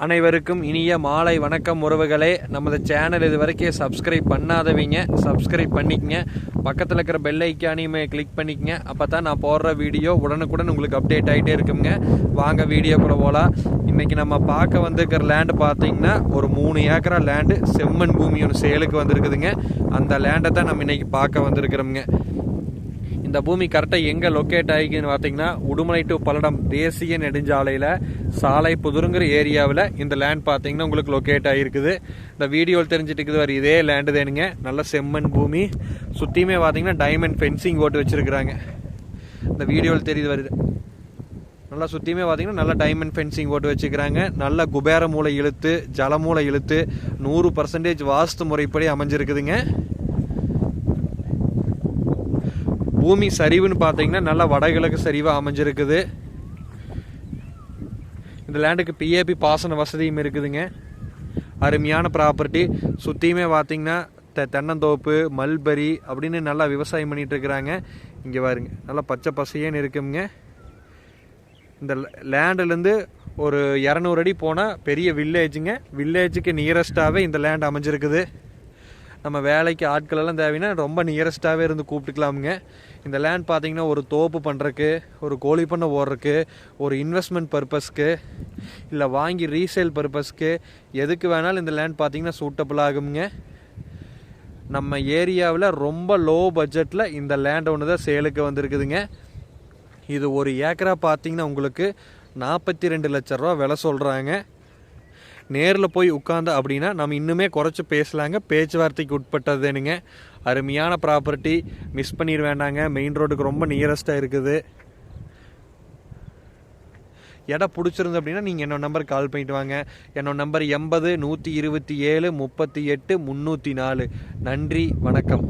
அனைவருக்கும் இனிய மாலை வணக்கம் உறவுகளே. நமது சேனல் இது வரைக்கும் சப்ஸ்கிரைப் பண்ணாதவங்க. சப்ஸ்கிரைப் பண்ணிக்கங்க. பக்கத்தில் இருக்கிற பெல் ஐக்கானையுமே கிளிக் பண்ணிக்கங்க. அப்போ தான் நான் போடுற வீடியோ உடனுக்குடன் உங்களுக்கு அப்டேட் ஆகிட்டே இருக்குங்க. வாங்க வீடியோக்குள்ளே போகலாம் இன்றைக்கி நம்ம பார்க்க வந்திருக்கிற லேண்டு பார்த்தீங்கன்னா ஒரு மூணு ஏக்கரா லேண்டு செம்மண் பூமி ஒன்று சேலுக்கு வந்திருக்குதுங்க. அந்த லேண்டை தான் நம்ம இன்றைக்கி பார்க்க வந்திருக்கிறோமுங்க. இந்த பூமி கரெக்டாக எங்கே லொக்கேட் ஆகிக்குன்னு பார்த்தீங்கன்னா உடுமலை டு பல்லடம் தேசிய நெடுஞ்சாலையில் சாலை புதுருங்கிற ஏரியாவில் இந்த லேண்ட் பார்த்தீங்கன்னா உங்களுக்கு லொக்கேட் ஆகிருக்குது. இந்த வீடியோவில் தெரிஞ்சிட்டு வர இதே லேண்டு தேனுங்க. நல்ல செம்மண் பூமி. சுற்றியுமே பார்த்தீங்கன்னா டைமண்ட் ஃபென்சிங் ஓட்டு வச்சுருக்குறாங்க. இந்த வீடியோவில் தெரியுது வருது நல்லா சுற்றியுமே பார்த்தீங்கன்னா நல்லா டைமண்ட் ஃபென்சிங் போட்டு வச்சுக்கிறாங்க நல்ல குபேர மூளை இழுத்து ஜலமூளை இழுத்து நூறு பர்சன்டேஜ் வாஸ்து முறைப்படி அமைஞ்சிருக்குதுங்க. பூமி சரிவுன்னு பார்த்தீங்கன்னா நல்லா வடகிழக்கு சரிவாக அமைஞ்சிருக்குது. இந்த லேண்டுக்கு பிஏபி பாசன வசதியும் இருக்குதுங்க. அருமையான ப்ராப்பர்ட்டி சுற்றியுமே பார்த்தீங்கன்னா தெ தென்னந்தோப்பு மல்பரி அப்படின்னு நல்லா விவசாயம் பண்ணிகிட்ருக்குறாங்க இருக்கிறாங்க. இங்கே பாருங்க நல்லா பச்சை பசையன்னு இருக்குங்க. இந்த லேண்டுலேருந்து ஒரு இரநூறு அடி போனால் பெரிய வில்லேஜுங்க வில்லேஜுக்கு நியரஸ்ட்டாகவே இந்த லேண்ட் அமைஞ்சிருக்குது. நம்ம வேலைக்கு ஆட்களெல்லாம் தேவைன்னா ரொம்ப நியரஸ்ட்டாகவே இருந்து கூப்பிட்டுக்கலாமுங்க. இந்த லேண்ட் பார்த்தீங்கன்னா ஒரு தோப்பு பண்ணுறக்கு ஒரு கோழி பண்ண ஓடுறக்கு ஒரு இன்வெஸ்ட்மெண்ட் பர்பஸ்க்கு இல்லை வாங்கி ரீசேல் பர்பஸ்க்கு எதுக்கு வேணாலும் இந்த லேண்ட் பார்த்தீங்கன்னா சூட்டபிள் ஆகுங்க நம்ம ஏரியாவில் ரொம்ப லோ பட்ஜெட்டில் இந்த லேண்ட் ஒன்று தான் சேலுக்கு வந்திருக்குதுங்க. இது ஒரு ஏக்கரா பார்த்தீங்கன்னா உங்களுக்கு நாற்பத்தி ரெண்டு லட்ச ரூபா விலை சொல்கிறாங்க நேரில் போய் உட்காந்து அப்படின்னா நம்ம இன்னுமே குறைச்சி பேசலாங்க. பேச்சுவார்த்தைக்கு உட்பட்டதுனுங்க அருமையான ப்ராப்பர்ட்டி மிஸ் பண்ணிட வேண்டாங்க மெயின் ரோடுக்கு ரொம்ப நியரஸ்ட்டாக இருக்குது. இடம் பிடிச்சிருந்து அப்படின்னா நீங்கள் என்னோட நம்பர் கால் பண்ணிட்டு வாங்க. என்னோட நம்பர் எண்பது நூற்றி இருபத்தி ஏழு முப்பத்தி எட்டு முந்நூற்றி நாலு. நன்றி வணக்கம்.